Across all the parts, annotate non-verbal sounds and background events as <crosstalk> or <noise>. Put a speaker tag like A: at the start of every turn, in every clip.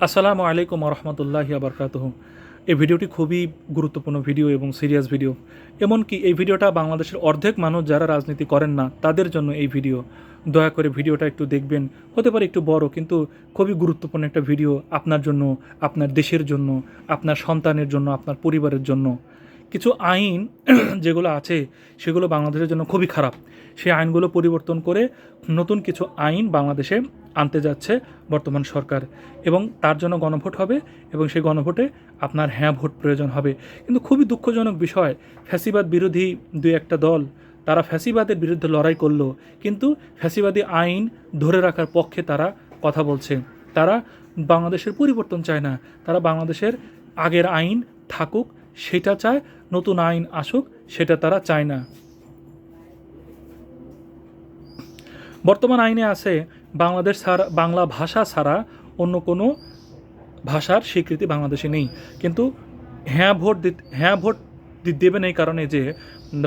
A: আসসালামু আলাইকুম রহমতুল্লাহি আবরকাতহ এই ভিডিওটি খুবই গুরুত্বপূর্ণ ভিডিও এবং সিরিয়াস ভিডিও। এমনকি এই ভিডিওটা বাংলাদেশের অর্ধেক মানুষ যারা রাজনীতি করেন না, তাদের জন্য এই ভিডিও। দয়া করে ভিডিওটা একটু দেখবেন। হতে পারে একটু বড়, কিন্তু খুবই গুরুত্বপূর্ণ একটা ভিডিও আপনার জন্য, আপনার দেশের জন্য, আপনার সন্তানের জন্য, আপনার পরিবারের জন্য। কিছু আইন <clears throat> যেগুলো আছে, সেগুলো বাংলাদেশের জন্য খুবই খারাপ। সেই আইনগুলো পরিবর্তন করে নতুন কিছু আইন বাংলাদেশে আনতে যাচ্ছে বর্তমান সরকার। এবং তার জন্য গণভোট হবে এবং সেই গণভোটে আপনার হ্যাঁ ভোট প্রয়োজন হবে। কিন্তু খুবই দুঃখজনক বিষয়, ফ্যাসিবাদ বিরোধী দুই একটা দল, তারা ফ্যাসিবাদের বিরুদ্ধে লড়াই করল। কিন্তু ফ্যাসিবাদী আইন ধরে রাখার পক্ষে তারা কথা বলছে। তারা বাংলাদেশের পরিবর্তন চায় না। তারা বাংলাদেশের আগের আইন থাকুক, সেটা চায়, নতুন আইন আসুক, সেটা তারা চায় না। বর্তমান আইনে আছে বাংলাদেশ ছাড়া, বাংলা ভাষা ছাড়া অন্য কোনো ভাষার স্বীকৃতি বাংলাদেশে নেই। কিন্তু হ্যাঁ ভোট হ্যাঁ ভোট দেবেন এই কারণে যে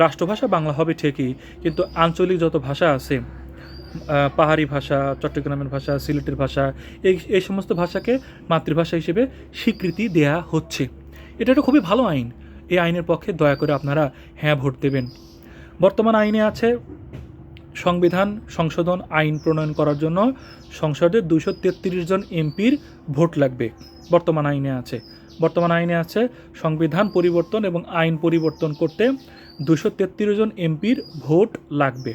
A: রাষ্ট্রভাষা বাংলা হবে ঠিকই, কিন্তু আঞ্চলিক যত ভাষা আছে পাহাড়ি ভাষা, চট্টগ্রামের ভাষা, সিলেটের ভাষা, এই এই সমস্ত ভাষাকে মাতৃভাষা হিসেবে স্বীকৃতি দেয়া হচ্ছে। এটা একটা খুবই ভালো আইন। এই আইনের পক্ষে দয়া করে আপনারা হ্যাঁ ভোট দেবেন। বর্তমান আইনে আছে সংবিধান, সংশোধন, আইন প্রণয়ন করার জন্য সংসদের দুশো তেত্রিশ জন এমপির ভোট লাগবে। বর্তমান আইনে আছে। বর্তমান আইনে আছে সংবিধান পরিবর্তন এবং আইন পরিবর্তন করতে দুশো তেত্রিশ জন এমপির ভোট লাগবে।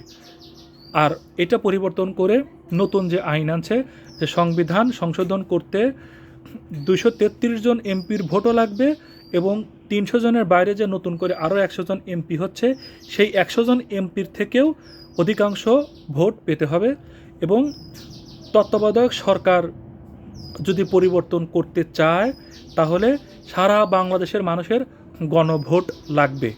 A: আর এটা পরিবর্তন করে নতুন যে আইন আছে, যে সংবিধান সংশোধন করতে দুশো তেত্রিশ জন এমপির ভোটও লাগবে এবং তিনশো জনের বাইরে যে নতুন করে আরও একশো জন এমপি হচ্ছে, সেই একশো জন এমপির থেকেও অধিকাংশ ভোট পেতে হবে এবং তত্ত্বাবধায়ক সরকার যদি পরিবর্তন করতে চায়, তাহলে সারা বাংলাদেশের মানুষের গণভোট লাগবে।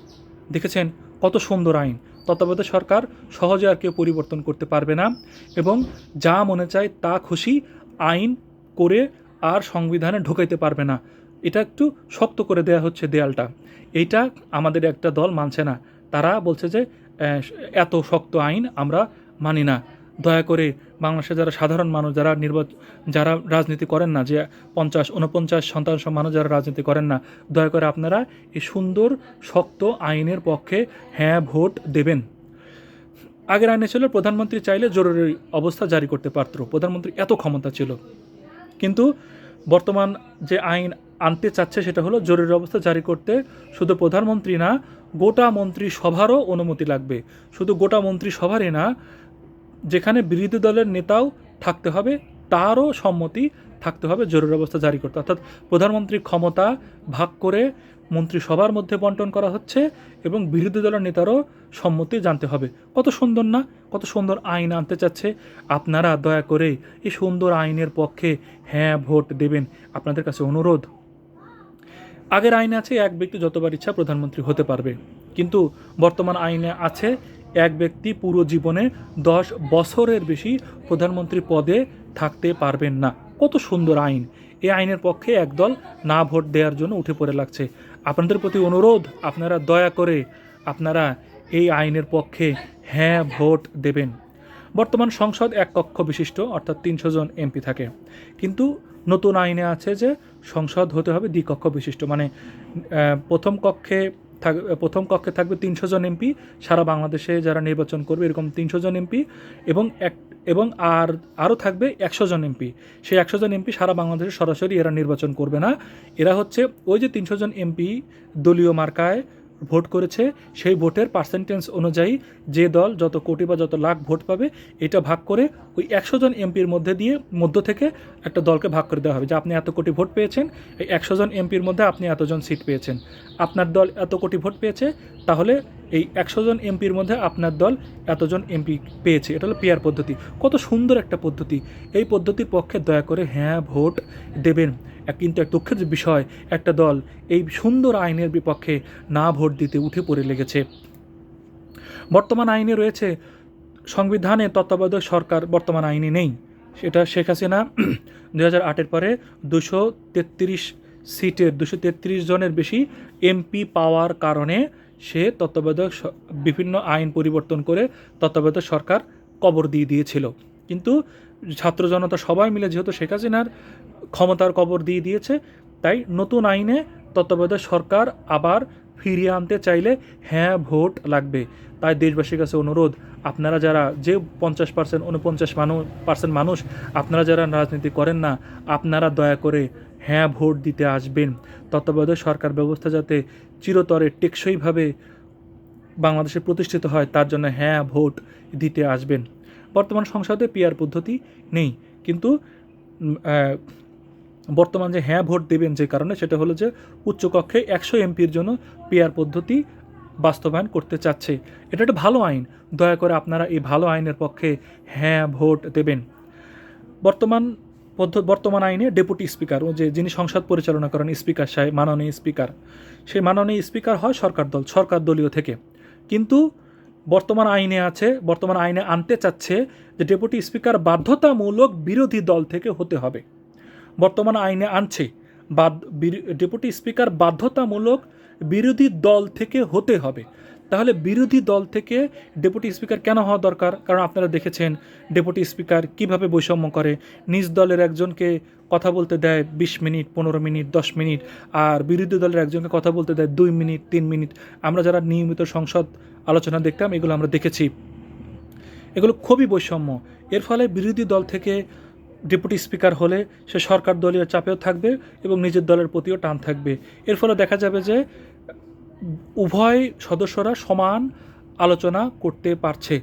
A: দেখেছেন কত সুন্দর আইন। তত্ত্বাবধায়ক সরকার সহজে আর কেউ পরিবর্তন করতে পারবে না এবং যা মনে চায় তা খুশি আইন করে আর সংবিধানে ঢোকাইতে পারবে না। এটা একটু শক্ত করে দেয়া হচ্ছে দেয়ালটা। এইটা আমাদের একটা দল মানছে না। তারা বলছে যে এত শক্ত আইন আমরা মানি না। দয়া করে বাংলাদেশে যারা সাধারণ মানুষ, যারা নির্বাচন যারা রাজনীতি করেন না, যে পঞ্চাশ উনপঞ্চাশ শতাংশ মানুষ যারা রাজনীতি করেন না, দয়া করে আপনারা এই সুন্দর, শক্ত আইনের পক্ষে হ্যাঁ ভোট দেবেন। আগের আইনে ছিল, প্রধানমন্ত্রী চাইলে জরুরি অবস্থা জারি করতে পারত। প্রধানমন্ত্রী এত ক্ষমতা ছিল। কিন্তু বর্তমান যে আইন আনতে চাচ্ছে, সেটা হলো জরুরি অবস্থা জারি করতে শুধু প্রধানমন্ত্রী না গোটা মন্ত্রী সভারও অনুমতি লাগবে। শুধু গোটা মন্ত্রী সভারই না, যেখানে বিরোধী দলের নেতাও থাকতে হবে, তারও সম্মতি থাকতে হবে জরুরি অবস্থা জারি করতে। অর্থাৎ প্রধানমন্ত্রীর ক্ষমতা ভাগ করে মন্ত্রিসভার মধ্যে বন্টন করা হচ্ছে এবং বিরোধী দলের নেতারও সম্মতি জানতে হবে। কত সুন্দর না? কত সুন্দর আইন আনতে চাচ্ছে। আপনারা দয়া করে এই সুন্দর আইনের পক্ষে হ্যাঁ ভোট দেবেন। আপনাদের কাছে অনুরোধ। আগের আইনে আছে এক ব্যক্তি যতবার ইচ্ছা প্রধানমন্ত্রী হতে পারবে। কিন্তু বর্তমান আইনে আছে এক ব্যক্তি পুরো জীবনে দশ বছরের বেশি প্রধানমন্ত্রী পদে থাকতে পারবেন না। কত সুন্দর আইন। এই আইনের পক্ষে একদল না ভোট দেওয়ার জন্য উঠে পড়ে লাগছে। আপনাদের প্রতি অনুরোধ, আপনারা দয়া করে আপনারা এই আইনের পক্ষে হ্যাঁ ভোট দেবেন। বর্তমান সংসদ এক কক্ষ বিশিষ্ট, অর্থাৎ তিনশো জন এমপি থাকে। কিন্তু নতুন আইনে আছে যে সংসদ হতে হবে দ্বিকক্ষ বিশিষ্ট। মানে প্রথম কক্ষে থাক, প্রথম কক্ষে থাকবে তিনশো জন এমপি, সারা বাংলাদেশে যারা নির্বাচন করবে এরকম তিনশো জন এমপি এবং এক, এবং আর, আরও থাকবে একশো জন এমপি। সেই একশো জন এমপি সারা বাংলাদেশে সরাসরি এরা নির্বাচন করবে না। এরা হচ্ছে ওই যে তিনশো জন এমপি দলীয় মার্কায় ভোট করেছে, সেই ভোটের পার্সেন্টেজ অনুযায়ী যে দল যত কোটি বা যত লাখ ভোট পাবে, এটা ভাগ করে ওই একশো জন এমপির মধ্যে দিয়ে মধ্য থেকে একটা দলকে ভাগ করে দেওয়া হবে। যে আপনি এত কোটি ভোট পেয়েছেন, এই একশো জন এমপির মধ্যে আপনি এতজন সিট পেয়েছেন। আপনার দল এত কোটি ভোট পেয়েছে, তাহলে এই একশো জন এমপির মধ্যে আপনার দল এতজন এমপি পেয়েছে। এটা হলো পেয়ার পদ্ধতি। কত সুন্দর একটা পদ্ধতি। এই পদ্ধতির পক্ষে দয়া করে হ্যাঁ ভোট দেবেন। কিন্তু এক দুঃখের বিষয়, একটা দল এই সুন্দর আইনের বিপক্ষে না ভোট দিতে উঠে পড়ে লেগেছে। বর্তমান আইনে রয়েছে, সংবিধানে তত্ত্বাবধায়ক সরকার বর্তমান আইনে নেই। সেটা শেখ হাসিনা <clears throat> দু হাজার আটের পরে দুশো তেত্রিশ সিটের দুশো তেত্রিশ জনের বেশি এমপি পাওয়ার কারণে সে তত্ত্বাবধায়ক বিভিন্ন আইন পরিবর্তন করে তত্ত্বাবধায়ক সরকার কবর দিয়ে দিয়েছিল। কিন্তু ছাত্র জনতা সবাই মিলে যেহেতু শেখ হাসিনার ক্ষমতার কবর দিয়ে দিয়েছে, তাই নতুন আইনে তত্ত্বাবধায়ক সরকার আবার ফিরিয়ে আনতে চাইলে হ্যাঁ ভোট লাগবে। তাই দেশবাসীর কাছে অনুরোধ, আপনারা যারা যে পঞ্চাশ পার্সেন্ট উনপঞ্চাশ মানুষ পার্সেন্ট মানুষ, আপনারা যারা রাজনীতি করেন না, আপনারা দয়া করে হ্যাঁ ভোট দিতে আসবেন। তত্ত্বাবধায়ক সরকার ব্যবস্থা যাতে চিরতরে টেকসইভাবে বাংলাদেশে প্রতিষ্ঠিত হয়, তার জন্য হ্যাঁ ভোট দিতে আসবেন। বর্তমান সংসদে পিয়ার পদ্ধতি নেই, কিন্তু বর্তমান যে হ্যাঁ ভোট দেবেন যে কারণে, সেটা হলো যে উচ্চকক্ষে একশো এমপির জন্য পিয়ার পদ্ধতি বাস্তবায়ন করতে চাচ্ছে। এটা একটা ভালো আইন। দয়া করে আপনারা এই ভালো আইনের পক্ষে হ্যাঁ ভোট দেবেন। বর্তমান বর্তমান আইনে ডেপুটি স্পিকার ও যে যিনি সংসদ পরিচালনা করেন, স্পিকার সাহেব, মাননীয় স্পিকার। সেই মাননীয় স্পিকার হয় সরকার দল, সরকার দলীয় থেকে। কিন্তু বর্তমান আইনে আছে, বর্তমান আইনে আনতে চাচ্ছে যে ডেপুটি স্পিকার বাধ্যতামূলক বিরোধী দল থেকে হতে হবে। বর্তমান আইনে আনছে ডেপুটি স্পিকার বাধ্যতামূলক বিরোধী দল থেকে হতে হবে। তাহলে বিরোধী দল থেকে ডেপুটি স্পিকার কেন হওয়া দরকার? কারণ আপনারা দেখেছেন ডেপুটি স্পিকার কীভাবে বৈষম্য করে। নিজ দলের একজনকে কথা বলতে দেয় বিশ মিনিট, পনেরো মিনিট, দশ মিনিট, আর বিরোধী দলের একজনকে কথা বলতে দেয় দুই মিনিট, তিন মিনিট। আমরা যারা নিয়মিত সংসদ আলোচনা দেখতাম, এগুলো আমরা দেখেছি। এগুলো খুবই বৈষম্য। এর ফলে বিরোধী দল থেকে ডেপুটি স্পিকার হলে সে সরকার দলীয় চাপেও থাকবে এবং নিজের দলের প্রতিও টান থাকবে। এর ফলে দেখা যাবে যে উভয় সদস্যরা সমান আলোচনা করতে পারছে।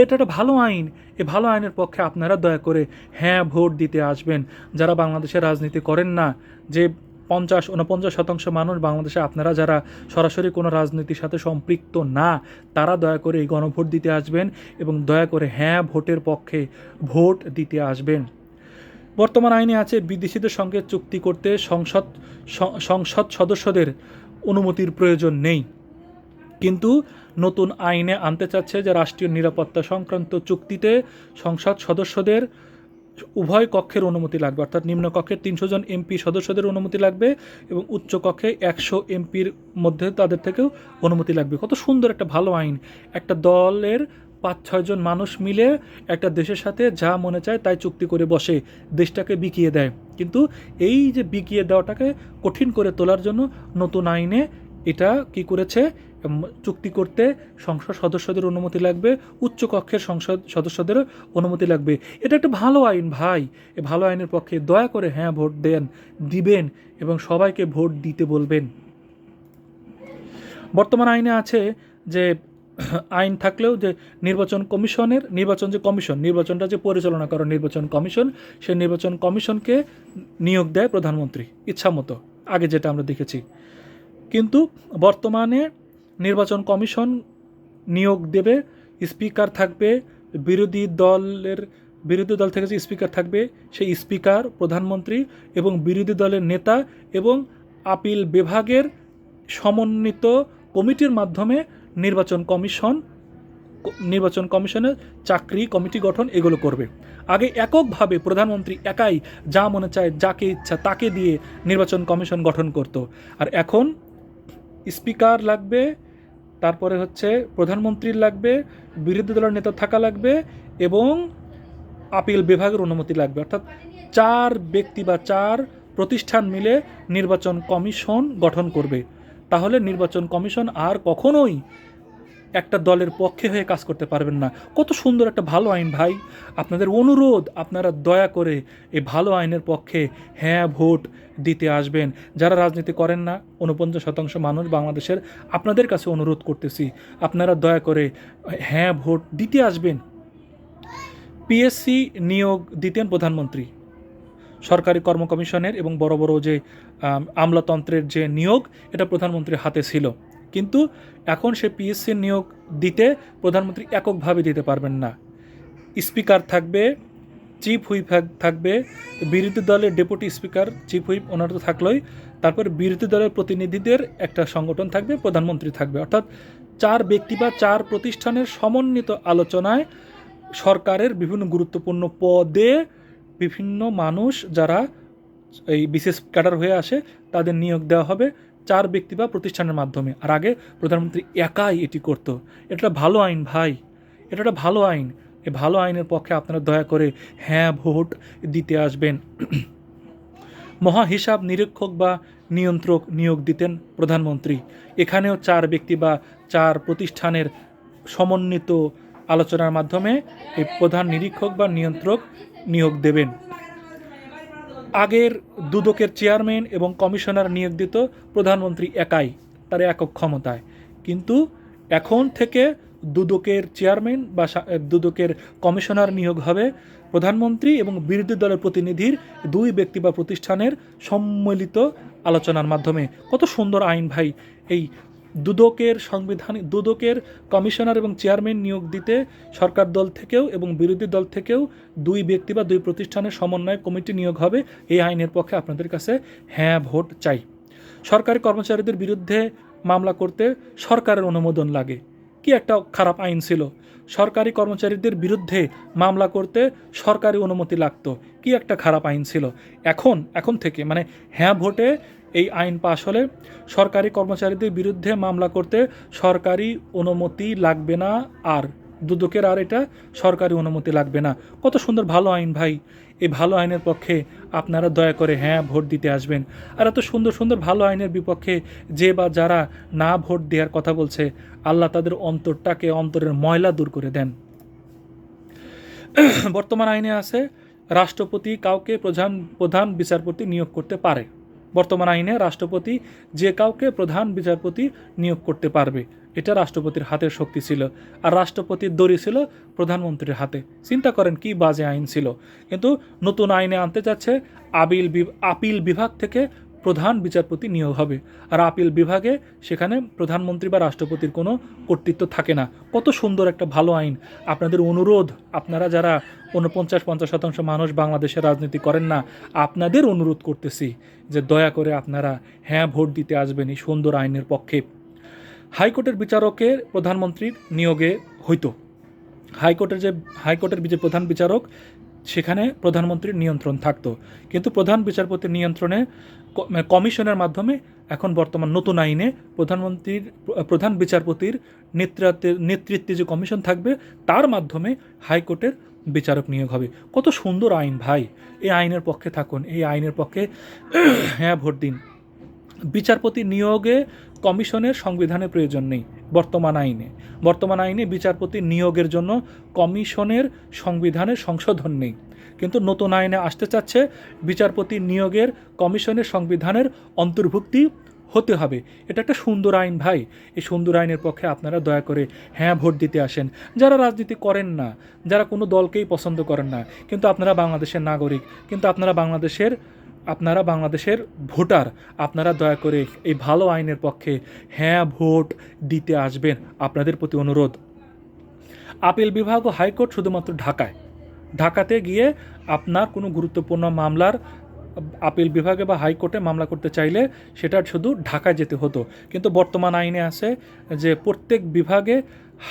A: এটা একটা ভালো আইন। এ ভালো আইনের পক্ষে আপনারা দয়া করে হ্যাঁ ভোট দিতে আসবেন। যারা বাংলাদেশের রাজনীতি করেন না, যে পঞ্চাশ উনপঞ্চাশ শতাংশ মানুষ বাংলাদেশে, আপনারা যারা সরাসরি কোনো রাজনীতির সাথে সম্পৃক্ত না, তারা দয়া করে এই গণভোট দিতে আসবেন এবং দয়া করে হ্যাঁ ভোটের পক্ষে ভোট দিতে আসবেন। বর্তমান আইনে আছে বিদেশিদের সঙ্গে চুক্তি করতে সংসদ সংসদ সদস্যদের অনুমতির প্রয়োজন নেই। কিন্তু নতুন আইনে আনতে চাচ্ছে যে রাষ্ট্রীয় নিরাপত্তা সংক্রান্ত চুক্তিতে সংসদ সদস্যদের উভয় কক্ষের অনুমতি লাগবে। অর্থাৎ নিম্ন কক্ষের তিনশো জন এমপি সদস্যদের অনুমতি লাগবে এবং উচ্চ কক্ষে একশো এমপির মধ্যে তাদের থেকেও অনুমতি লাগবে। কত সুন্দর একটা ভালো আইন। একটা দলের পাঁচ ছয়জন মানুষ মিলে একটা দেশের সাথে যা মনে চায় তাই চুক্তি করে বসে, দেশটাকে বিকিয়ে দেয়। কিন্তু এই যে বিকিয়ে দেওয়াটাকে কঠিন করে তোলার জন্য নতুন আইনে এটা কি করেছে? চুক্তি করতে সংসদ সদস্যদের অনুমতি লাগবে, উচ্চ কক্ষের সংসদ সদস্যদের অনুমতি লাগবে। এটা একটা ভালো আইন ভাই। এই ভালো আইনের পক্ষে দয়া করে হ্যাঁ ভোট দেন, দিবেন এবং সবাইকে ভোট দিতে বলবেন। বর্তমান আইনে আছে যে আইন থাকলেও যে নির্বাচন কমিশনের নির্বাচন যে কমিশন, নির্বাচনটা যে পরিচালনা করে নির্বাচন কমিশন সেই নির্বাচন কমিশনকে নিয়োগ দেয় প্রধানমন্ত্রী, ইচ্ছামতো, আগে যেটা আমরা দেখেছি। কিন্তু বর্তমানে নির্বাচন কমিশন নিয়োগ দেবে, স্পিকার থাকবে, বিরোধী দলের, বিরোধী দল থেকে যে স্পিকার থাকবে, সেই স্পিকার, প্রধানমন্ত্রী এবং বিরোধী দলের নেতা এবং আপিল বিভাগের সমন্বিত কমিটির মাধ্যমে নির্বাচন কমিশন, নির্বাচন কমিশনের চাকরি, কমিটি গঠন এগুলো করবে। আগে এককভাবে প্রধানমন্ত্রী একাই যা মনে চায়, যাকে ইচ্ছা তাকে দিয়ে নির্বাচন কমিশন গঠন করত। আর এখন স্পিকার লাগবে, তারপরে হচ্ছে প্রধানমন্ত্রীর লাগবে, বিরোধী দলের নেতা থাকা লাগবে এবং আপিল বিভাগের অনুমতি লাগবে। অর্থাৎ চার ব্যক্তি বা চার প্রতিষ্ঠান মিলে নির্বাচন কমিশন গঠন করবে। তাহলে নির্বাচন কমিশন আর কখনোই একটা দলের পক্ষে হয়ে কাজ করতে পারবেন না। কত সুন্দর একটা ভালো আইন ভাই। আপনাদের অনুরোধ, আপনারা দয়া করে এই ভালো আইনের পক্ষে হ্যাঁ ভোট দিতে আসবেন। যারা রাজনীতি করেন না উনপঞ্চাশ শতাংশ মানুষ বাংলাদেশের, আপনাদের কাছে অনুরোধ করতেছি, আপনারা দয়া করে হ্যাঁ ভোট দিতে আসবেন। পিএসসি নিয়োগ দিতেন প্রধানমন্ত্রী। সরকারি কর্ম কমিশনের এবং বড় বড় যে আমলাতন্ত্রের যে নিয়োগ, এটা প্রধানমন্ত্রীর হাতে ছিল। কিন্তু এখন সে পিএসসি নিয়োগ দিতে প্রধানমন্ত্রী এককভাবে দিতে পারবেন না। স্পিকার থাকবে, চিফ হুইপ থাকবে, বিরোধী দলের ডেপুটি স্পিকার, চিফ হুইপ ওনার তো থাকলোই। তারপর বিরোধী দলের প্রতিনিধিদের একটা সংগঠন থাকবে, প্রধানমন্ত্রী থাকবে। অর্থাৎ চার ব্যক্তি বা চার প্রতিষ্ঠানের সমন্বিত আলোচনায় সরকারের বিভিন্ন গুরুত্বপূর্ণ পদে বিভিন্ন মানুষ যারা এই বিশেষ ক্যাডার হয়ে আসে, তাদের নিয়োগ দেওয়া হবে চার ব্যক্তি বা প্রতিষ্ঠানের মাধ্যমে। আর আগে প্রধানমন্ত্রী একাই এটি করত। এটা ভালো আইন ভাই। এটা একটা ভালো আইন। এই ভালো আইনের পক্ষে আপনারা দয়া করে হ্যাঁ ভোট দিতে আসবেন। মহা হিসাব নিরীক্ষক বা নিয়ন্ত্রক নিয়োগ দিতেন প্রধানমন্ত্রী। এখানেও চার ব্যক্তি বা চার প্রতিষ্ঠানের সমন্বিত আলোচনার মাধ্যমে এই প্রধান নিরীক্ষক বা নিয়ন্ত্রক নিয়োগ দেবেন। আগের দুদকের চেয়ারম্যান এবং কমিশনার নিয়োগ দিত প্রধানমন্ত্রী একাই, তার একক ক্ষমতায়। কিন্তু এখন থেকে দুদকের চেয়ারম্যান বা দুদকের কমিশনার নিয়োগ হবে প্রধানমন্ত্রী এবং বিরোধী দলের প্রতিনিধির দুই ব্যক্তি বা প্রতিষ্ঠানের সম্মিলিত আলোচনার মাধ্যমে। কত সুন্দর আইন ভাই, এই দুদকের সংবিধান দুদকের কমিশনার এবং চেয়ারম্যান নিয়োগ দিতে সরকার দল থেকেও এবং বিরোধী দল থেকেও দুই ব্যক্তি বা দুই প্রতিষ্ঠানের সমন্বয় কমিটি নিয়োগ হবে। এই আইনের পক্ষে আপনাদের কাছে হ্যাঁ ভোট চাই। সরকারি কর্মচারীদের বিরুদ্ধে মামলা করতে সরকারের অনুমোদন লাগে। কি একটা খারাপ আইন ছিল? সরকারি কর্মচারীদের বিরুদ্ধে মামলা করতে সরকারি অনুমতি লাগতো। কি একটা খারাপ আইন ছিল? এখন এখন থেকে মানে হ্যাঁ ভোটে এই আইন পাশ হলে সরকারি কর্মচারীদের বিরুদ্ধে মামলা করতে সরকারি অনুমতি লাগবে না আর, দুদকের আর এটা সরকারি অনুমতি লাগবে না। কত সুন্দর ভালো আইন ভাই। এই ভালো আইনের পক্ষে আপনারা দয়া করে হ্যাঁ ভোট দিতে আসবেন। আর এত সুন্দর সুন্দর ভালো আইনের বিপক্ষে যে বা যারা না ভোট দেওয়ার কথা বলছে আল্লাহ তাদের অন্তরটাকে, অন্তরের ময়লা দূর করে দেন। বর্তমান আইনে আছে, রাষ্ট্রপতি কাউকে প্রধান প্রধান বিচারপতি নিয়োগ করতে পারে। বর্তমান আইনে রাষ্ট্রপতি যে কাউকে প্রধান বিচারপতি নিয়োগ করতে পারবে, এটা রাষ্ট্রপতির হাতের শক্তি ছিল। আর রাষ্ট্রপতির দড়ি ছিল প্রধানমন্ত্রীর হাতে। চিন্তা করেন কি বাজে আইন ছিল। কিন্তু নতুন আইনে আনতে যাচ্ছে আবিল আপিল বিভাগ থেকে প্রধান বিচারপতি নিয়োগ হবে। আর আপিল বিভাগে সেখানে প্রধানমন্ত্রী বা রাষ্ট্রপতির কোনো কর্তৃত্ব থাকে না। কত সুন্দর একটা ভালো আইন। আপনাদের অনুরোধ, আপনারা যারা উনপঞ্চাশ পঞ্চাশ শতাংশ মানুষ বাংলাদেশের রাজনীতি করেন না, আপনাদের অনুরোধ করতেছি যে দয়া করে আপনারা হ্যাঁ ভোট দিতে আসবেন এই সুন্দর আইনের পক্ষে। হাইকোর্টের বিচারকের প্রধানমন্ত্রীর নিয়োগে হইতো। হাইকোর্টের যে হাইকোর্টের যে প্রধান বিচারক সেখানে প্রধানমন্ত্রীর নিয়ন্ত্রণ থাকতো। কিন্তু প্রধান বিচারপতির নিয়ন্ত্রণে কমিশনের মাধ্যমে এখন বর্তমান নতুন আইনে প্রধানমন্ত্রীর, প্রধান বিচারপতির নেতৃত্বে নেতৃত্বে যে কমিশন থাকবে, তার মাধ্যমে হাইকোর্টের বিচারক নিয়োগ হবে। কত সুন্দর আইন ভাই। এই আইনের পক্ষে থাকুন। এই আইনের পক্ষে হ্যাঁ ভোট দিন। বিচারপতি নিয়োগে কমিশনের সংবিধানের প্রয়োজন নেই, বর্তমান আইনে। বর্তমান আইনে বিচারপতি নিয়োগের জন্য কমিশনের সংবিধানের সংশোধন নেই। কিন্তু নতুন আইনে আসতে চাচ্ছে বিচারপতি নিয়োগের কমিশনের সংবিধানের অন্তর্ভুক্তি হতে হবে। এটা একটা সুন্দর আইন ভাই। এই সুন্দর আইনের পক্ষে আপনারা দয়া করে হ্যাঁ ভোট দিতে আসেন। যারা রাজনীতি করেন না, যারা কোনো দলকেই পছন্দ করেন না, কিন্তু আপনারা বাংলাদেশের নাগরিক, কিন্তু আপনারা বাংলাদেশের আপনারা বাংলাদেশের ভোটার, আপনারা দয়া করে এই ভালো আইনের পক্ষে হ্যাঁ ভোট দিতে আসবেন আপনাদের প্রতি অনুরোধ। আপিল বিভাগ ও হাইকোর্ট শুধুমাত্র ঢাকায়। ঢাকাতে গিয়ে আপনার কোনো গুরুত্বপূর্ণ মামলার আপিল বিভাগে বা হাইকোর্টে মামলা করতে চাইলে সেটা শুধু ঢাকায় যেতে হতো। কিন্তু বর্তমান আইনে আছে যে প্রত্যেক বিভাগে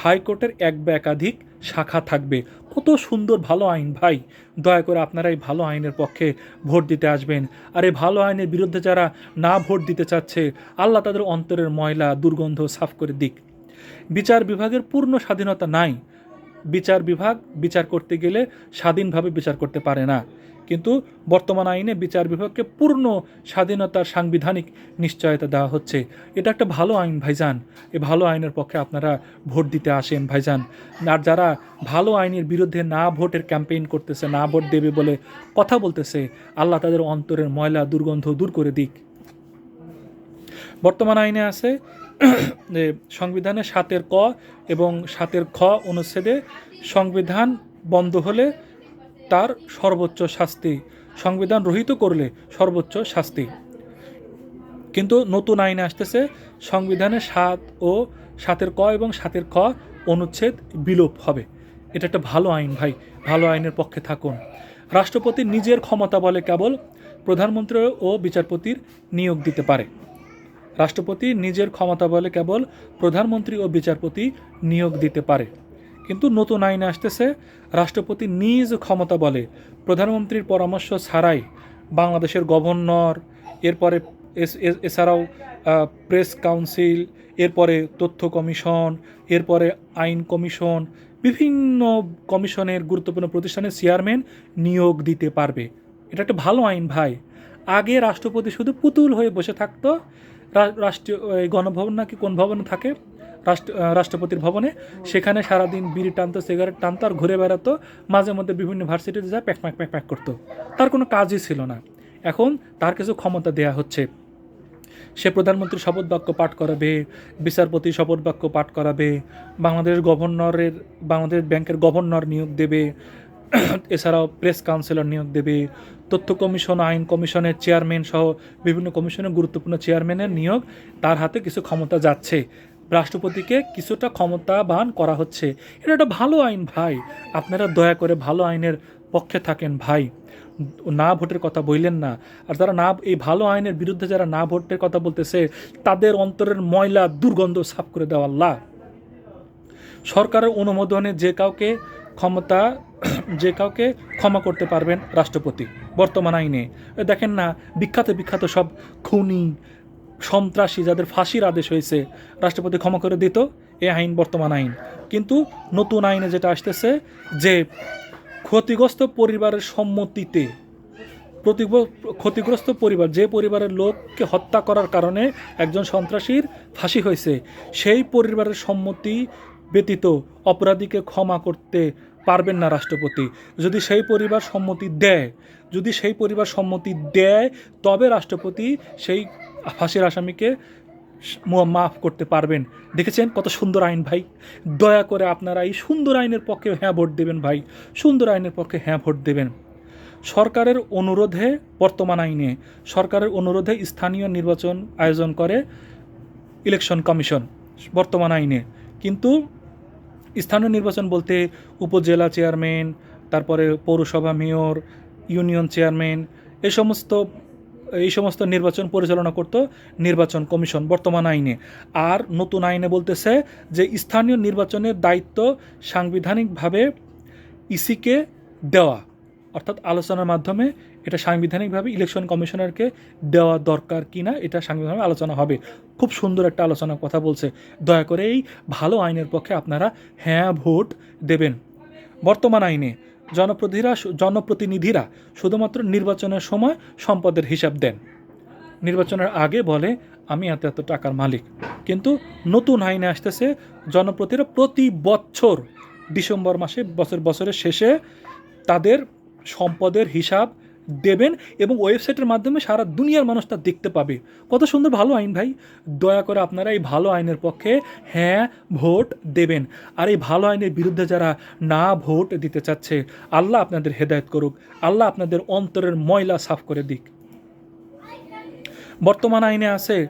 A: হাইকোর্টের এক বা একাধিক শাখা থাকবে। কত সুন্দর, ভালো আইন ভাই। দয়া করে আপনারা এই ভালো আইনের পক্ষে ভোট দিতে আসবেন। আর এই ভালো আইনের বিরুদ্ধে যারা না ভোট দিতে চাচ্ছে, আল্লাহ তাদের অন্তরের ময়লা, দুর্গন্ধ সাফ করে দিক। বিচার বিভাগের পূর্ণ স্বাধীনতা নাই। বিচার বিভাগ বিচার করতে গেলে স্বাধীনভাবে বিচার করতে পারে না। কিন্তু বর্তমান আইনে বিচার বিভাগকে পূর্ণ স্বাধীনতার সাংবিধানিক নিশ্চয়তা দেওয়া হচ্ছে। এটা একটা ভালো আইন, ভাইজান। এই ভালো আইনের পক্ষে আপনারা ভোট দিতে আসেন, ভাইজান। আর যারা ভালো আইনের বিরুদ্ধে না ভোটের ক্যাম্পেইন করতেছে, না ভোট দেবে বলে কথা বলতেছে, আল্লাহ তাদের অন্তরের ময়লা, দুর্গন্ধ দূর করে দিক। বর্তমান আইনে আছে <clears throat> যে সংবিধানের সাতের ক এবং সাতের খ অনুচ্ছেদে সংবিধান বন্ধ হলে তার সর্বোচ্চ শাস্তি। সংবিধান রহিত করলে সর্বোচ্চ শাস্তি। কিন্তু নতুন আইনে আসতেছে সংবিধানের সাত ও সাতের ক এবং সাতের খ অনুচ্ছেদ বিলোপ হবে। এটা একটা ভালো আইন ভাই, ভালো আইনের পক্ষে থাকুন। রাষ্ট্রপতি নিজের ক্ষমতা বলে কেবল প্রধানমন্ত্রী ও বিচারপতির নিয়োগ দিতে পারে। রাষ্ট্রপতি নিজের ক্ষমতা বলে কেবল প্রধানমন্ত্রী ও বিচারপতি নিয়োগ দিতে পারে। কিন্তু নতুন আইন আসতেছে। রাষ্ট্রপতি নিজ ক্ষমতা বলে। প্রধানমন্ত্রীর পরামর্শ ছাড়াই বাংলাদেশের গভর্নর, এরপরে এছাড়াও প্রেস কাউন্সিল, এরপরে তথ্য কমিশন, এরপরে আইন কমিশন, বিভিন্ন কমিশনের গুরুত্বপূর্ণ প্রতিষ্ঠানের চেয়ারম্যান নিয়োগ দিতে পারবে। এটা একটা ভালো আইন ভাই। আগে রাষ্ট্রপতি শুধু পুতুল হয়ে বসে থাকতো। রাষ্ট্রীয় গণভবন নাকি কোন ভবনে থাকে? রাষ্ট্র রাষ্ট্রপতির ভবনে। সেখানে সারাদিন বিড়ি টানতো, সিগারেট টানতো আর ঘুরে বেড়াতো। মাঝে মধ্যে বিভিন্ন ভার্সিটিতে যা প্যাক প্যাক প্যাক প্যাক করতো। তার কোনো কাজই ছিল না। এখন তার কিছু ক্ষমতা দেয়া হচ্ছে। সে প্রধানমন্ত্রী শপথ বাক্য পাঠ করাবে, বিচারপতি শপথ বাক্য পাঠ করাবে, বাংলাদেশ গভর্নরের, বাংলাদেশ ব্যাংকের গভর্নর নিয়োগ দেবে, এছাড়াও প্রেস কাউন্সিলর নিয়োগ দেবে, তথ্য কমিশন, আইন কমিশনের চেয়ারম্যান সহ বিভিন্ন কমিশনের গুরুত্বপূর্ণ চেয়ারম্যানের নিয়োগ। তার হাতে কিছু ক্ষমতা যাচ্ছে। রাষ্ট্রপতিকে কিছুটা ক্ষমতাবান করা হচ্ছে। এটা একটা ভালো আইন ভাই। আপনারা দয়া করে ভালো আইনের পক্ষে থাকেন ভাই। না ভোটের কথা বললেন না। আর যারা না, এই ভালো আইনের বিরুদ্ধে যারা না ভোটের কথা বলতেছে, তাদের অন্তরের ময়লা, দুর্গন্ধ সাফ করে দেওয়া আল্লাহ। সরকারের অনুমোদনে যে কাউকে ক্ষমতা, যে কাউকে ক্ষমা করতে পারবেন রাষ্ট্রপতি বর্তমান আইনে। দেখেন না, বিখ্যাত বিখ্যাত সব খুনি সন্ত্রাসী যাদের ফাঁসির আদেশ হয়েছে, রাষ্ট্রপতি ক্ষমা করে দিত এই আইন বর্তমান আইন। কিন্তু নতুন আইনে যেটা আসতেছে যে ক্ষতিগ্রস্ত পরিবারের সম্মতিতে প্রতিব- ক্ষতিগ্রস্ত পরিবার, যে পরিবারের লোককে হত্যা করার কারণে একজন সন্ত্রাসীর ফাঁসি হয়েছে, সেই পরিবারের সম্মতি ব্যতীত অপরাধীকে ক্ষমা করতে পারবেন না রাষ্ট্রপতি। যদি সেই পরিবার সম্মতি দেয়, যদি সেই পরিবার সম্মতি দেয়, তবে রাষ্ট্রপতি সেই ফাঁসির আসামিকে মাফ করতে পারবেন। দেখেছেন কত সুন্দর আইন ভাই? দয়া করে আপনারা এই সুন্দর আইনের পক্ষে হ্যাঁ ভোট দেবেন ভাই। সুন্দর আইনের পক্ষে হ্যাঁ ভোট দেবেন। সরকারের অনুরোধে বর্তমান আইনে, সরকারের অনুরোধে স্থানীয় নির্বাচন আয়োজন করে ইলেকশন কমিশন বর্তমান আইনে। কিন্তু স্থানীয় নির্বাচন বলতে উপজেলা চেয়ারম্যান, তারপরে পৌরসভা মেয়র, ইউনিয়ন চেয়ারম্যান এই সমস্ত এই সমস্ত নির্বাচন পরিচালনা করত নির্বাচন কমিশন বর্তমান আইনে। আর নতুন আইনে বলতেছে যে স্থানীয় নির্বাচনের দায়িত্ব সাংবিধানিকভাবে ইসিকে দেওয়া, অর্থাৎ আলোচনার মাধ্যমে এটা সাংবিধানিকভাবে ইলেকশন কমিশনারকে দেওয়া দরকার কি না এটা সাংবিধানিক আলোচনা হবে। খুব সুন্দর একটা আলোচনার কথা বলছে। দয়া করে এই ভালো আইনের পক্ষে আপনারা হ্যাঁ ভোট দেবেন। বর্তমান আইনে জনপ্রতিনিধিরা জনপ্রতিনিধিরা শুধুমাত্র নির্বাচনের সময় সম্পদের হিসাব দেন। নির্বাচনের আগে বলে, আমি এত এত টাকার মালিক। কিন্তু নতুন আইনে আসতেছে, জনপ্রতিরা প্রতি বছর ডিসেম্বর মাসে বছর, বছরের শেষে তাদের সম্পদের হিসাব দেবেন এবং ওয়েবসাইটের মাধ্যমে সারা দুনিয়ার মানুষ তা দেখতে পাবে। কত সুন্দর ভালো আইন ভাই। দয়া করে আপনারা এই ভালো আইনের পক্ষে হ্যাঁ ভোট দেবেন। আর এই ভালো আইনের বিরুদ্ধে যারা না ভোট দিতে চাচ্ছে, আল্লাহ আপনাদের হেদায়েত করুক। আল্লাহ আপনাদের অন্তরের ময়লা সাফ করে দিক। বর্তমান আইনে আছে,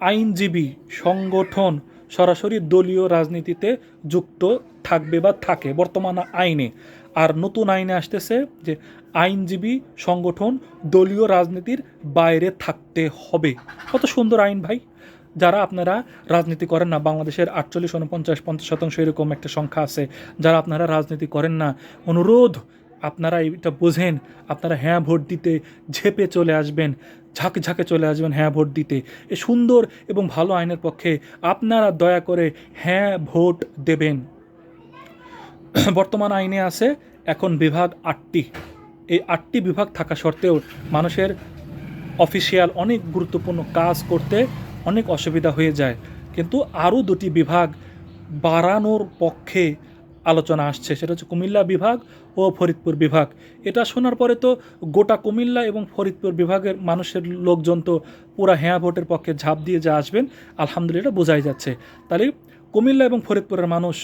A: আইনজীবী সংগঠন সরাসরি দলীয় রাজনীতিতে যুক্ত থাকবে বা থাকে বর্তমান আইনে। আর নতুন আইনে আসতেছে যে আইনজীবী সংগঠন দলীয় রাজনীতির বাইরে থাকতে হবে। কত সুন্দর আইন ভাই। যারা আপনারা রাজনীতি করেন না, বাংলাদেশের আটচল্লিশ, উনপঞ্চাশ, পঞ্চাশ শতাংশ এরকম একটা সংখ্যা আছে। যারা আপনারা রাজনীতি করেন না, অনুরোধ, আপনারা এটা বোঝেন, আপনারা হ্যাঁ ভোট দিতে ঝেপে চলে আসবেন, ঝাঁকে ঝাঁকে চলে আসবেন হ্যাঁ ভোট দিতে। এ সুন্দর এবং ভালো আইনের পক্ষে আপনারা দয়া করে হ্যাঁ ভোট দেবেন। বর্তমান আইনে আছে, এখন বিভাগ আটটি। এই আটটি বিভাগ থাকা সত্ত্বেও মানুষের অফিসিয়াল অনেক গুরুত্বপূর্ণ কাজ করতে অনেক অসুবিধা হয়ে যায়। কিন্তু আরও দুটি বিভাগ বাড়ানোর পক্ষে আলোচনা আসছে, সেটা হচ্ছে কুমিল্লা বিভাগ ও ফরিদপুর বিভাগ। এটা শোনার পরে তো গোটা কুমিল্লা এবং ফরিদপুর বিভাগের মানুষের লোকজন তো পুরা হ্যাঁ ভোটের পক্ষে ঝাঁপ দিয়ে যা আসবেন, আলহামদুলিল্লাহ এটা বোঝাই যাচ্ছে। তাহলে কুমিল্লা এবং ফরিদপুরের মানুষ,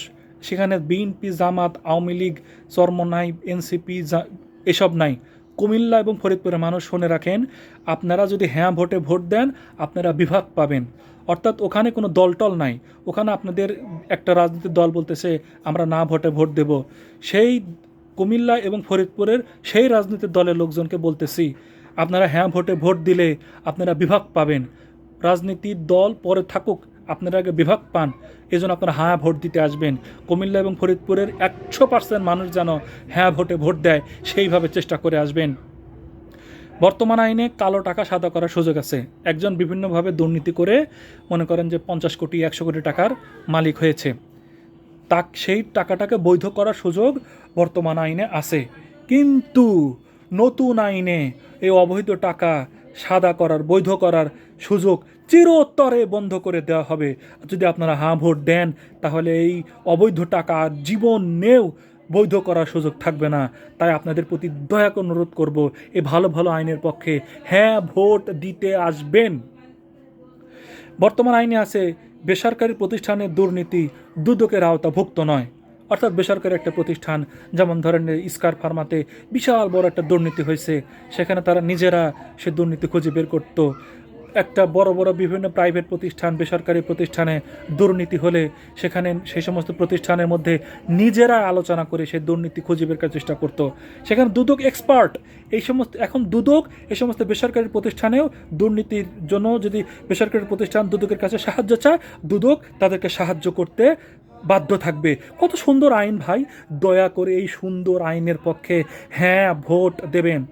A: সেখানে বিএনপি, জামাত, আওয়ামী লীগ, চরমনাই, এনসিপি এসব নাই। কুমিল্লা এবং ফরিদপুরের মানুষ শুনে রাখেন, আপনারা যদি হ্যাঁ ভোটে ভোট দেন, আপনারা বিভাগ পাবেন। অর্থাৎ ওখানে কোনো দলটল নাই। ওখানে আপনাদের একটা রাজনৈতিক দল বলতেছে, আমরা না ভোটে ভোট দেব। সেই কুমিল্লা এবং ফরিদপুরের সেই রাজনৈতিক দলের লোকজনকে বলতেছি, আপনারা হ্যাঁ ভোটে ভোট দিলে আপনারা বিভাগ পাবেন। রাজনীতির দল পরে থাকুক। আপনারা আগে বিভাগ পান। এই জন্য আপনারা হ্যাঁ ভোট দিতে আসবেন। কুমিল্লা এবং ফরিদপুরের একশো পার্সেন্ট মানুষ যেন হ্যাঁ ভোটে ভোট দেয়, সেইভাবে চেষ্টা করে আসবেন। বর্তমান আইনে কালো টাকা সাদা করার সুযোগ আছে। একজন বিভিন্নভাবে দুর্নীতি করে মনে করেন যে পঞ্চাশ কোটি, একশো কোটি টাকার মালিক হয়েছে। তা সেই টাকাটাকে বৈধ করার সুযোগ বর্তমান আইনে আছে। কিন্তু নতুন আইনে এই অবৈধ টাকা সাদা করার, বৈধ করার সুযোগ চিরতরে বন্ধ করে দেওয়া হবে। যদি আপনারা হাঁ ভোট দেন, তাহলে এই অবৈধ টাকা আর জীবনেও বৈধ করার সুযোগ থাকবে না। তাই আপনাদের প্রতি দয়াকে অনুরোধ করব এই ভালো ভালো আইনের পক্ষে হ্যাঁ ভোট দিতে আসবেন। বর্তমান আইনে আছে, বেসরকারি প্রতিষ্ঠানের দুর্নীতি দুদকের আওতাভুক্ত নয়। অর্থাৎ বেসরকারি একটা প্রতিষ্ঠান, যেমন ধরেন ইস্কার ফার্মাতে বিশাল বড় একটা দুর্নীতি হয়েছে। সেখানে তারা নিজেরা সে দুর্নীতি খুঁজে বের করত। একটা বড় বড় বিভিন্ন প্রাইভেট প্রতিষ্ঠান, বেসরকারি প্রতিষ্ঠানে দুর্নীতি হলে সেখানে সেই সমস্ত প্রতিষ্ঠানের মধ্যে নিজেরা আলোচনা করে সেই দুর্নীতি খুঁজে বের করার চেষ্টা করতো। সেখানে দুদক এক্সপার্ট এই সমস্ত, এখন দুদক এই সমস্ত বেসরকারি প্রতিষ্ঠানেও দুর্নীতির জন্য যদি বেসরকারি প্রতিষ্ঠান দুদকের কাছে সাহায্য চায়, দুদক তাদেরকে সাহায্য করতে বাধ্য থাকবে। কত সুন্দর আইন ভাই! দয়া করে এই সুন্দর আইনের পক্ষে হ্যাঁ ভোট দেবেন।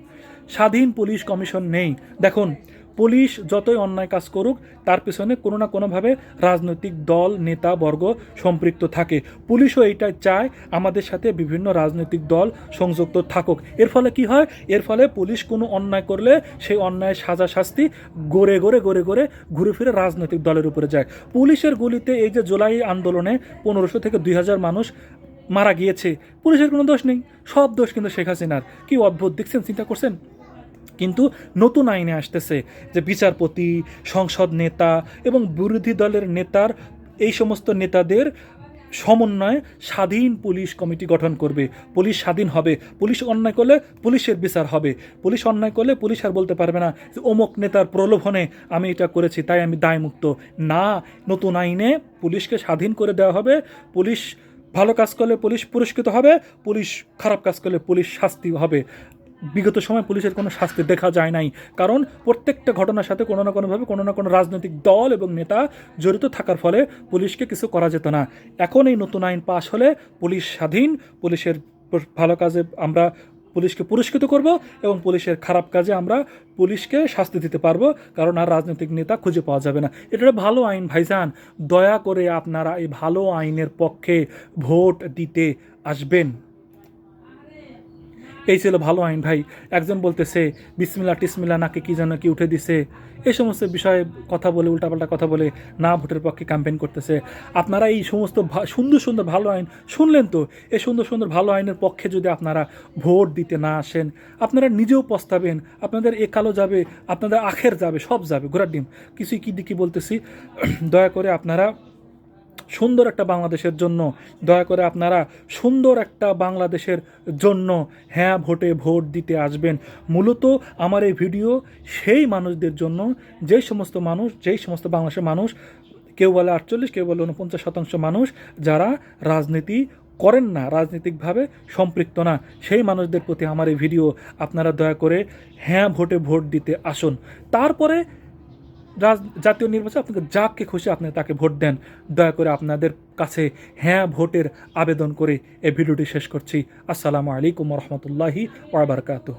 A: স্বাধীন পুলিশ কমিশন নেই। দেখুন পুলিশ যতই অন্যায় কাজ করুক, তার পিছনে কোনো না কোনোভাবে রাজনৈতিক দল, নেতা, বর্গ সম্পৃক্ত থাকে। পুলিশও এইটাই চায়, আমাদের সাথে বিভিন্ন রাজনৈতিক দল সংযুক্ত থাকুক। এর ফলে কি হয়? এর ফলে পুলিশ কোনো অন্যায় করলে সেই অন্যায় সাজা শাস্তি গড়ে গড়ে গড়ে গড়ে ঘুরে ফিরে রাজনৈতিক দলের উপরে যায়। পুলিশের গুলিতে এই যে জুলাই আন্দোলনে পনেরোশো থেকে দুই হাজার মানুষ মারা গিয়েছে, পুলিশের কোনো দোষ নেই। সব দোষ কিন্তু শেখ হাসিনার। কি অদ্ভুত, দেখছেন, চিন্তা করছেন? কিন্তু নতুন আইনে আসতেছে যে বিচারপতি, সংসদ নেতা এবং বিরোধী দলের নেতার এই সমস্ত নেতাদের সমন্বয়ে স্বাধীন পুলিশ কমিটি গঠন করবে। পুলিশ স্বাধীন হবে। পুলিশ অন্যায় করলে পুলিশের বিচার হবে। পুলিশ অন্যায় করলে পুলিশ আর বলতে পারবে না যে অমুক নেতার প্রলোভনে আমি এটা করেছি, তাই আমি দায়মুক্ত। না, নতুন আইনে পুলিশকে স্বাধীন করে দেওয়া হবে। পুলিশ ভালো কাজ করলে পুলিশ পুরস্কৃত হবে। পুলিশ খারাপ কাজ করলে পুলিশ শাস্তি হবে। বিগত সময় পুলিশের কোনো শাস্তি দেখা যায় নাই। কারণ প্রত্যেকটা ঘটনার সাথে কোনো না কোনোভাবে কোনো না কোনো রাজনৈতিক দল এবং নেতা জড়িত থাকার ফলে পুলিশকে কিছু করা যেত না। এখন এই নতুন আইন পাশ হলে পুলিশ স্বাধীন, পুলিশের ভালো কাজে আমরা পুলিশকে পুরস্কৃত করব এবং পুলিশের খারাপ কাজে আমরা পুলিশকে শাস্তি দিতে পারব, কারণ আর রাজনৈতিক নেতা খুঁজে পাওয়া যাবে না। এটা ভালো আইন, ভাইজান। দয়া করে আপনারা এই ভালো আইনের পক্ষে ভোট দিতে আসবেন। এই ছিল ভালো আইন, ভাই। একজন বলতেছে বিসমিল্লা টিসমিল্লা নাকি কি যেন কি উঠে দিছে। এই সমস্ত বিষয়ে কথা বলে, উল্টাপাল্টা কথা বলে না ভোটের পক্ষে ক্যাম্পেইন করতেছে। আপনারা এই সমস্ত সুন্দর সুন্দর ভালো আইন, শুনলেন তো? এই সুন্দর সুন্দর ভালো আইনের পক্ষে যদি আপনারা ভোট দিতে না আসেন, আপনারা নিজেও পস্তাবেন, আপনাদের এ কালো যাবে, আপনাদের আখের যাবে, সব যাবে। ঘোড়ার ডিম। কিছুই কি দিকে বলতেছি? <clears throat> দয়া করে আপনারা সুন্দর একটা বাংলাদেশের জন্য। দয়া করে আপনারা সুন্দর একটা বাংলাদেশের জন্য হ্যাঁ ভোটে ভোট দিতে আসবেন। মূলত আমার এই ভিডিও সেই মানুষদের জন্য যেই সমস্ত মানুষ যেই সমস্ত বাংলাদেশের মানুষ, কেউ বলে আটচল্লিশ, কেউ বলে উনপঞ্চাশ শতাংশ মানুষ, যারা রাজনীতি করেন না, রাজনৈতিকভাবে সম্পৃক্ত না, সেই মানুষদের প্রতি আমার এই ভিডিও। আপনারা দয়া করে হ্যাঁ ভোটে ভোট দিতে আসুন। তারপরে জাতীয় নির্বাচন, আপনাকে যাকে খুশি আপনি তাকে ভোট দেন। দয়া করে আপনাদের কাছে হ্যাঁ ভোটের আবেদন করে এই ভিডিওটি শেষ করছি। আসসালামু আলাইকুম রহমতুল্লাহি ওয়াবারকাতুহ